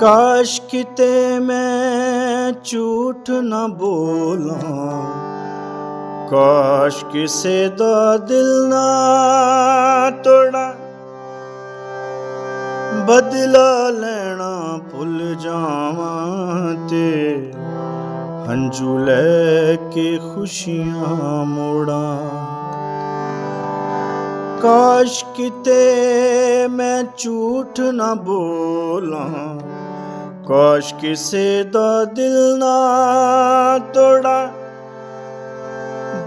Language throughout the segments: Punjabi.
ਕਾਸ਼ ਕਿਤੇ ਮੈਂ ਝੂਠ ਨਾ ਬੋਲਾਂ, ਕਾਸ਼ ਕਿਸੇ ਦਾ ਦਿਲ ਨਾ ਤੋੜਾਂ, ਬਦਲਾ ਲੈਣਾ ਭੁੱਲ ਜਾਵਾਂ ਤੇ ਹੰਝੂ ਲੈ ਕੇ ਖੁਸ਼ੀਆਂ ਮੋੜਾਂ। ਕਾਸ਼ ਕਿਤੇ ਮੈਂ ਝੂਠ ਨਾ ਬੋਲਾਂ। ਕਾਸ਼ ਕਿਸੇ ਦਾ ਦਿਲ ਨਾ ਤੋੜਾ,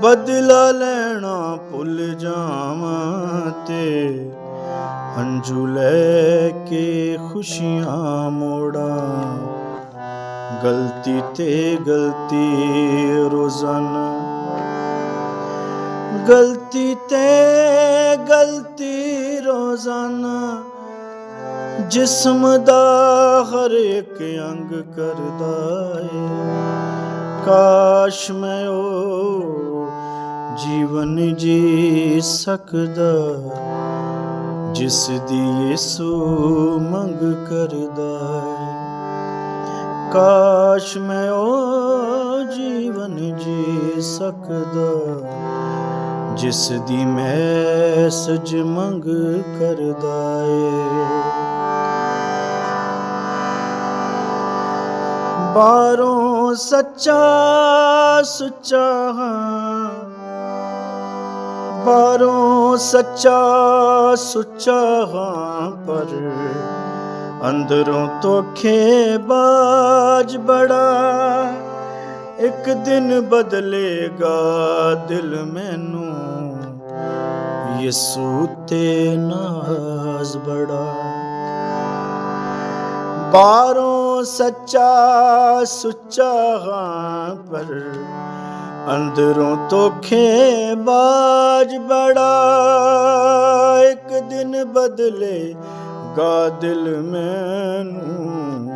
ਬਦਲਾ ਲੈਣਾ ਭੁੱਲ ਜਾਵਾਂ ਤੇ ਹੰਝੂ ਲੈ ਕੇ ਖੁਸ਼ੀਆਂ ਮੋੜਾਂ। ਗਲਤੀ ਤੇ ਗਲਤੀ ਰੋਜ਼ਾਨਾ ਗਲਤੀ ਤੇ ਗਲਤੀ ਰੋਜ਼ਾਨਾ, ਜਿਸਮ ਦਾ ਹਰ ਇੱਕ ਅੰਗ ਕਰਦਾ ਏ। ਕਾਸ਼ ਮੈਂ ਉਹ ਜੀਵਨ ਜੀ ਸਕਦਾ ਜਿਸ ਦੀ ਯਿਸੂ ਮੰਗ ਕਰਦਾ ਏ। ਕਾਸ਼ ਮੈਂ ਉਹ ਜੀਵਨ ਜੀ ਸਕਦਾ ਜਿਸ ਦੀ ਮੈਂ ਸਜ ਮੰਗ ਕਰਦਾ ਏ। ਬਾਹਰੋਂ ਸੱਚਾ ਸੁੱਚਾ ਹਾਂ। ਬਾਹਰੋਂ ਸੱਚਾ ਸੁੱਚਾ ਹਾਂ, ਪਰ ਅੰਦਰੋਂ ਤੋਖੇ ਬਾਜ ਬੜਾ ਇੱਕ ਦਿਨ ਬਦਲੇਗਾ ਦਿਲ ਮੈਨੂੰ। ਯਿਸੂ ਤੇ ਨਾਜ਼ ਬੜਾ। ਬਾਹਰੋਂ ਸੱਚਾ ਸੁੱਚਾ ਹਾਂ, ਪਰ ਅੰਦਰੋਂ ਤੋਖੇ ਬਾਜ ਬੜਾ। ਇੱਕ ਦਿਨ ਬਦਲੇ ਗਾ ਦਿਲ ਮੈਨੂੰ।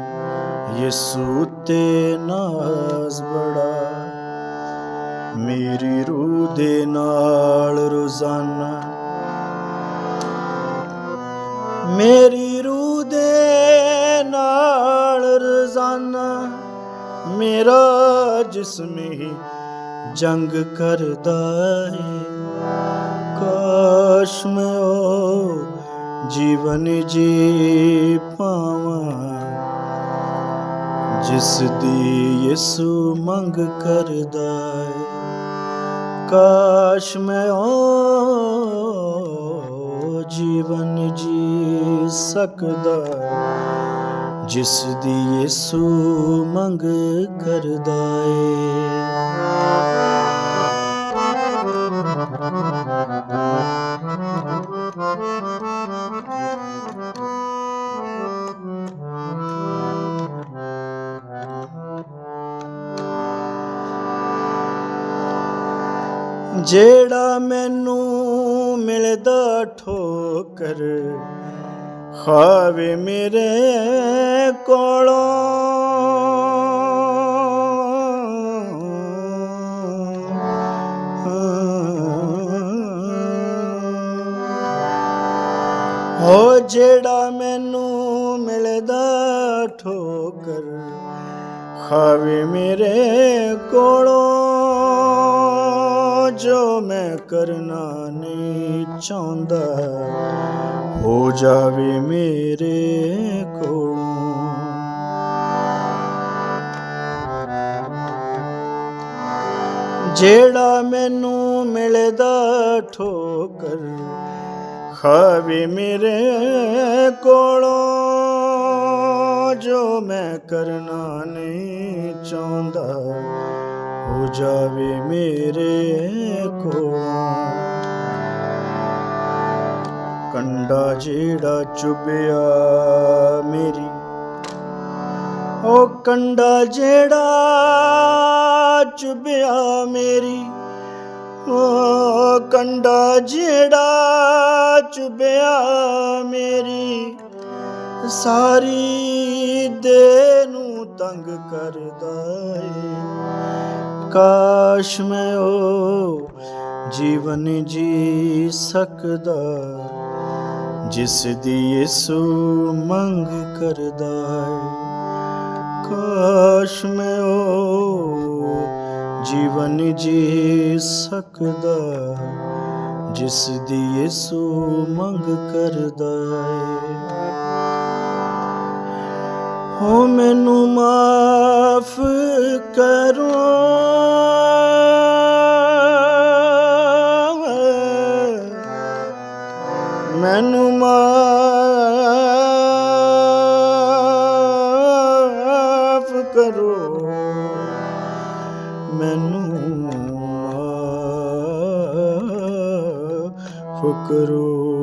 ਯਿਸੂ ਤੇ ਨਾਜ਼ ਬੜਾ। ਮੇਰੀ ਰੂਹ ਦੇ ਨਾਲ ਰੋਜ਼ਾਨਾ। ਮੇਰੀ ਰੂਹ ਦੇ ਨਾਲ ਰੋਜ਼ਾਨਾ। ਮੇਰਾ ਜਿਸਮ ਹੀ ਜੰਗ ਕਰਦਾ ਏ ਕਾਸ਼ ਮੈਂ ਉਹ ਜੀਵਨ ਜੀ ਪਾਵਾਂ। ਜਿਸ ਦੀ ਯਿਸੂ ਮੰਗ ਕਰਦਾ ਏ। ਕਾਸ਼ ਮੈਂ ਉਹ ਜੀਵਨ ਜੀ ਸਕਦਾ ਜਿਸ ਦੀ ਯਿਸੂ ਮੰਗ ਕਰਦਾ ਏ। ਜਿਹੜਾ ਮੈਨੂੰ ਮਿਲਦਾ ਠੋਕਰ ਖਾਵੇ ਮੇਰੇ ਕੋਲੋਂ। ਹੋ ਜਿਹੜਾ ਮੈਨੂੰ ਮਿਲਦਾ ਠੋਕਰ ਖਾਵੇ ਮੇਰੇ ਕੋਲੋਂ। ਜੋ ਮੈਂ ਕਰਨਾ ਨਹੀਂ ਚਾਹੁੰਦਾ, ਹੋ ਜਾਵੇ ਮੇਰੇ ਕੋਲੋਂ। ਜਿਹੜਾ ਮੈਨੂੰ ਮਿਲਦਾ ਠੋਕਰ ਖਾਵੇ ਮੇਰੇ ਕੋਲੋਂ, ਜੋ ਮੈਂ ਕਰਨਾ ਨਹੀਂ ਚਾਹੁੰਦਾ। ਜਾਵੇ ਮੇਰੇ ਕੋਲੋਂ। ਕੰਡਾ ਜਿਹੜਾ ਚੁਬਿਆ ਮੇਰੀ, ਉਹ ਕੰਡਾ ਜਿਹੜਾ ਚੁਬਿਆ ਮੇਰੀ, ਉਹ ਕੰਡਾ ਜਿਹੜਾ ਚੁਬਿਆ ਮੇਰੀ। ਸਾਰੀ ਦੇ ਨੂੰ ਤੰਗ ਕਰਦਾ ਏ ਕਾਸ਼ ਮੈਂ ਉਹ ਜੀਵਨ ਜੀ ਸਕਦਾ। ਜਿਸ ਦੀ ਯਿਸੂ ਮੰਗ ਕਰਦਾ ਕਾਸ਼ ਮੈਂ ਉਹ ਜੀਵਨ ਜੀ ਸਕਦਾ। ਜਿਸ ਦੀ ਯਿਸੂ ਮੰਗ ਕਰਦਾ ਹੈ ਹੋ ਮੈਨੂੰ ਮਾਫ ਕਰੋ। ਮੈਨੂੰ ਮਾਫ ਕਰੋ। ਮੈਨੂੰ ਮਾਫ ਕਰੋ।